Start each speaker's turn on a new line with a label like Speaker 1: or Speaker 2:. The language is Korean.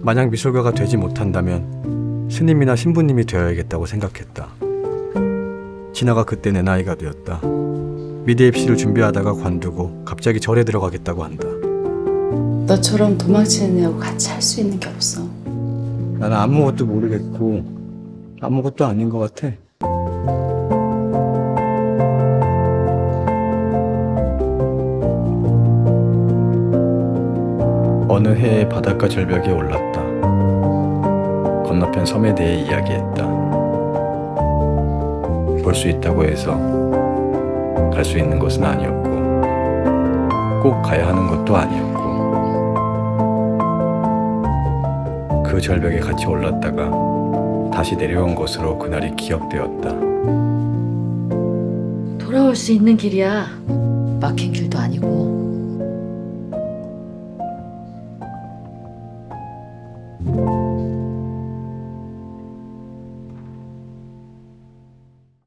Speaker 1: 만약 미술가가 되지 못한다면 스님이나 신부님이 되어야겠다고 생각했다. 진아가 그때 내 나이가 되었다. 미대 입시를 준비하다가 관두고 갑자기 절에 들어가겠다고 한다.
Speaker 2: 너처럼 도망치는 애하고 같이 할 수 있는 게 없어.
Speaker 1: 나는 아무것도 모르겠고 아무것도 아닌 것 같아. 어느 해에 바닷가 절벽에 올랐다. 건너편 섬에 대해 이야기했다. 볼 수 있다고 해서 갈 수 있는 것은 아니었고 꼭 가야 하는 것도 아니었고 그 절벽에 같이 올랐다가 다시 내려온 것으로 그날이 기억되었다.
Speaker 2: 돌아올 수 있는 길이야. 막힌 길도 아니고. Thank you.